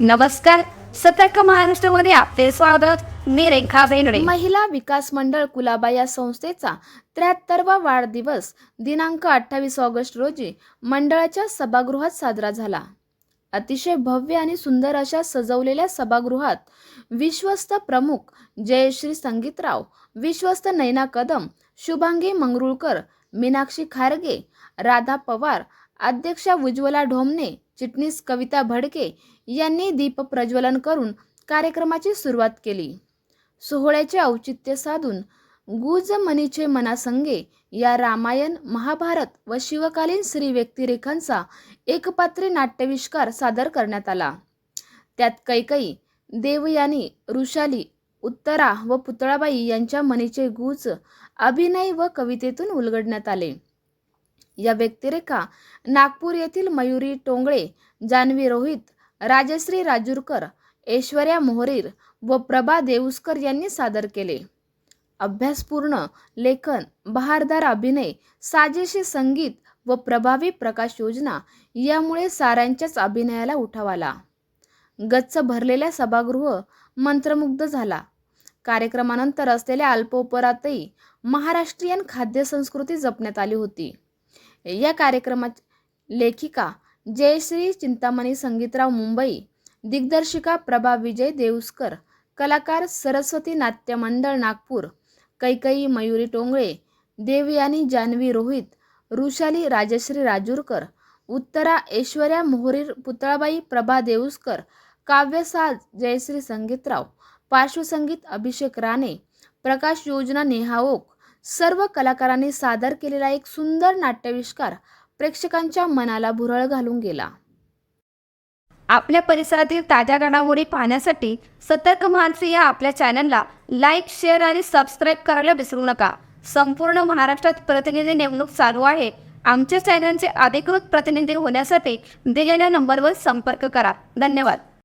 नमस्कार. सतर्क महाराष्ट्रामध्ये आपले स्वागत. मी रेखा बेनडे महिला विकास मंडळ कुलाबा या संस्थेचा त्र्याहत्तरवा वाढदिवस दिनांक अठ्ठावीस ऑगस्ट रोजी मंडळाच्या सभागृहात साजरा झाला. अतिशय भव्य आणि सुंदर अशा सजवलेल्या सभागृहात विश्वस्त प्रमुख जयश्री संगीतराव विश्वस्त नैना कदम शुभांगी मंगरुळकर मीनाक्षी खारगे राधा पवार अध्यक्षा उज्ज्वला ढोमने चिटणीस कविता भडके यांनी दीप प्रज्वलन करून कार्यक्रमाची सुरुवात केली. सोहळ्याचे औचित्य साधून गुज मनीचे मनासंगे या रामायण महाभारत व शिवकालीन स्त्री व्यक्तिरेखांचा एकपात्री नाट्यविष्कार सादर करण्यात आला. त्यात कैकई देवयानी ऋषाली उत्तरा व पुतळाबाई यांच्या मनीचे गुज अभिनय व कवितेतून उलगडण्यात आले. या व्यक्तिरेखा नागपूर येथील मयुरी टोंगळे जान्हवी रोहित राजश्री राजूरकर ऐश्वर्या मोहरीर व प्रभा देऊसकर यांनी सादर केले. अभ्यासपूर्ण लेखन बहारदार अभिनय साजेशी संगीत व प्रभावी प्रकाश योजना यामुळे साऱ्यांच्याच अभिनयाला उठाव आला. गच्च भरलेल्या सभागृह मंत्रमुग्ध झाला. कार्यक्रमानंतर असलेल्या अल्पोपरातही महाराष्ट्रीयन खाद्यसंस्कृती जपण्यात आली होती. या कार्यक्रमात लेखिका जयश्री चिंतामणी संगीतराव मुंबई दिग्दर्शिका प्रभा विजय देऊसकर कलाकार सरस्वती नाट्य मंडळ नागपूर कैकई मयुरी टोंगळे देवयानी जान्हवी रोहित ऋषाली राजश्री राजूरकर उत्तरा ऐश्वर्या मोहरीर पुतळाबाई प्रभा देऊसकर काव्यसाज जयश्री संगीतराव पार्श्वसंगीत अभिषेक राणे प्रकाश योजना नेहा ओक सर्व कलाकारांनी सादर केलेला एक सुंदर नाट्याविष्कार प्रेक्षकांच्या मनाला भुरळ घालून गेला. आपल्या परिसरातील ताज्या घडामोडी पाहण्यासाठी सतर्क मानसी या आपल्या चॅनलला लाईक शेअर आणि सबस्क्राईब करायला विसरू नका. संपूर्ण महाराष्ट्रात प्रतिनिधी नेमणूक चालू आहे. आमच्या चॅनलचे अधिकृत प्रतिनिधी होण्यासाठी दिलेल्या नंबरवर संपर्क करा. धन्यवाद.